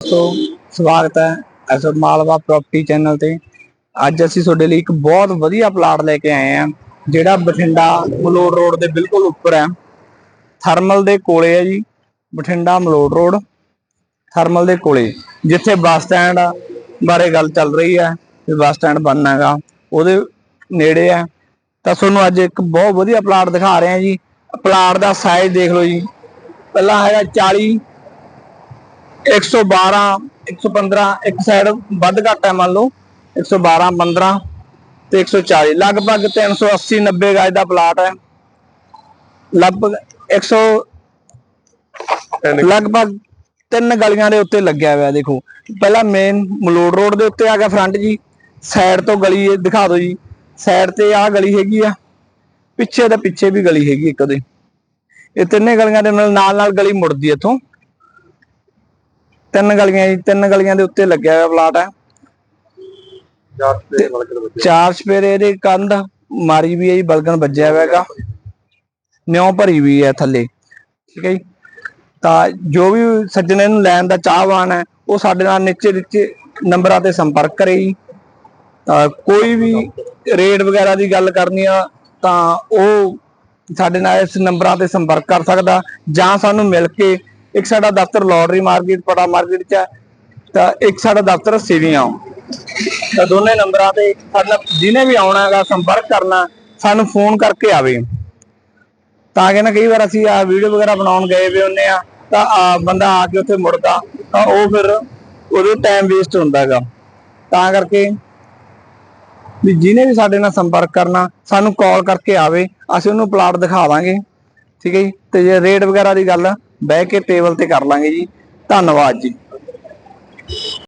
ਦੋਸਤੋ, ਸਵਾਗਤ ਹੈ ਐਸੋ ਮਾਲਵਾ ਪ੍ਰਾਪਰਟੀ ਚੈਨਲ ਤੇ। ਅੱਜ ਅਸੀਂ ਤੁਹਾਡੇ ਲਈ ਇੱਕ ਬਹੁਤ ਵਧੀਆ ਪਲਾਟ ਲੈ ਕੇ ਆਏ ਹਾਂ, ਜਿਹੜਾ ਬਠਿੰਡਾ ਮਲੋੜ ਰੋਡ ਦੇ ਬਿਲਕੁਲ ਉੱਪਰ ਹੈ। ਥਰਮਲ ਦੇ ਕੋਲੇ ਹੈ ਜੀ, ਬਠਿੰਡਾ ਮਲੋੜ ਰੋਡ ਥਰਮਲ ਦੇ ਕੋਲੇ, ਜਿੱਥੇ ਬੱਸ ਸਟੈਂਡ ਬਾਰੇ ਗੱਲ ਚੱਲ ਰਹੀ ਹੈ ਕਿ ਬੱਸ ਸਟੈਂਡ ਬਣਨਾ ਹੈਗਾ, ਉਹਦੇ ਨੇੜੇ ਹੈ। ਤਾਂ ਤੁਹਾਨੂੰ ਅੱਜ ਇੱਕ ਬਹੁਤ ਵਧੀਆ ਪਲਾਟ ਦਿਖਾ ਰਹੇ ਹਾਂ ਜੀ। ਪਲਾਟ ਦਾ ਸਾਈਜ਼ ਦੇਖ ਲਓ ਜੀ। ਪਹਿਲਾਂ ਹੈਗਾ 40 112 115 ਇੱਕ ਸਾਈਡ ਵੱਧ ਘੱਟ ਹੈ ਮੰਨ ਲਓ। 112 15 ਤੇ 140 ਲਗਭਗ 380 90 ਗਜ ਦਾ ਪਲਾਟ ਹੈ। ਲਗਭਗ 100 ਲਗਭਗ ਤਿੰਨ ਗਲੀਆਂ ਦੇ ਉੱਤੇ ਲੱਗਿਆ ਹੋਇਆ ਦੇਖੋ। ਪਹਿਲਾਂ ਮੇਨ ਮਲੋੜ ਰੋਡ ਦੇ ਉੱਤੇ ਆ ਗਿਆ ਫਰੰਟ ਜੀ। ਸਾਈਡ ਤੋਂ ਗਲੀ ਦਿਖਾ ਦਿਓ ਜੀ। ਸਾਈਡ ਤੇ ਆ ਗਲੀ ਹੈਗੀ ਆ। ਪਿੱਛੇ ਦੇ ਪਿੱਛੇ ਵੀ ਗਲੀ ਹੈਗੀ ਇੱਕ ਉਹਦੇ। ਇਹ ਤਿੰਨੇ ਗਲੀਆਂ ਦੇ ਨਾਲ ਨਾਲ ਗਲੀ ਮੁੜਦੀ ਇੱਥੋਂ। ਤਿੰਨ ਗਲੀਆਂ ਜੀ ਤਿੰਨ ਗਲੀਆਂ ਦੇ ਉੱਤੇ ਲੱਗਿਆ ਹੋਇਆ ਪਲਾਟ ਹੈ। ਚਾਰ ਸਪੇਰੇ ਦੇ ਕੰਧ ਮਾਰੀ ਵੀ ਹੈ ਜੀ ਬਲਗਨ ਵੱਜਿਆ ਹੋਇਆ ਹੈਗਾ। ਨਿਉ ਭਰੀ ਵੀ ਹੈ ਥੱਲੇ ਠੀਕ ਹੈ ਜੀ। ਤਾਂ ਜੋ ਵੀ ਸੱਜਣੇ ਨੂੰ ਲੈਣ ਦਾ ਚਾਹਵਾਨ ਹੈ ਉਹ ਸਾਡੇ ਨਾਲ ਨੀਚੇ ਨੀਚੇ ਨੰਬਰਾਂ ਤੇ ਸੰਪਰਕ ਕਰੇ ਜੀ। ਤਾਂ ਕੋਈ ਵੀ ਰੇਟ ਵਗੈਰਾ ਦੀ ਗੱਲ ਕਰਨੀ ਆ ਤਾਂ ਉਹ ਸਾਡੇ ਨਾਲ ਇਸ ਨੰਬਰਾਂ ਤੇ ਸੰਪਰਕ ਕਰ ਸਕਦਾ ਜਾਂ ਸਾਨੂੰ ਮਿਲ ਕੇ ਇੱਕ ਸਾਡਾ ਦਫ਼ਤਰ ਲੋਟਰੀ ਮਾਰਕੀਟ ਪੜਾ ਮਾਰਕੀਟ ਚ ਹੈ, ਤਾਂ ਇੱਕ ਸਾਡਾ ਦਫ਼ਤਰ ਸਿਵੀਆਂ ਤਾਂ ਦੋਨੇ ਨੰਬਰਾਂ ਤੇ ਸਾਡਾ ਜਿਹਨੇ ਵੀ ਆਉਣਾ ਹੈਗਾ, ਸੰਪਰਕ ਕਰਨਾ, ਸਾਨੂੰ ਫੋਨ ਕਰਕੇ ਆਵੇ। ਤਾਂ ਕਿ ਨਾ ਕਈ ਵਾਰ ਅਸੀਂ ਆ ਵੀਡੀਓ ਵਗੈਰਾ ਬਣਾਉਣ ਗਏ ਵੀ ਹੁੰਨੇ ਆ, ਤਾਂ ਬੰਦਾ ਆ ਕੇ ਉੱਥੇ ਮੁੜਦਾ, ਤਾਂ ਉਹ ਫਿਰ ਉਹਦੇ ਟਾਈਮ ਵੇਸਟ ਹੁੰਦਾ ਹੈਗਾ। ਤਾਂ ਕਰਕੇ ਵੀ ਜਿਹਨੇ ਵੀ ਸਾਡੇ ਨਾਲ ਸੰਪਰਕ ਕਰਨਾ, ਸਾਨੂੰ ਕਾਲ ਕਰਕੇ ਆਵੇ, ਅਸੀਂ ਉਹਨੂੰ ਪਲਾਟ ਦਿਖਾ ਦਾਂਗੇ ਠੀਕ ਹੈ ਜੀ? ਤੇ ਜੇ ਰੇਟ ਵਗੈਰਾ ਦੀ ਗੱਲ ਬਹਿ ਕੇ ਟੇਬਲ ਤੇ ਕਰ ਲਾਂਗੇ ਜੀ। ਧੰਨਵਾਦ ਜੀ।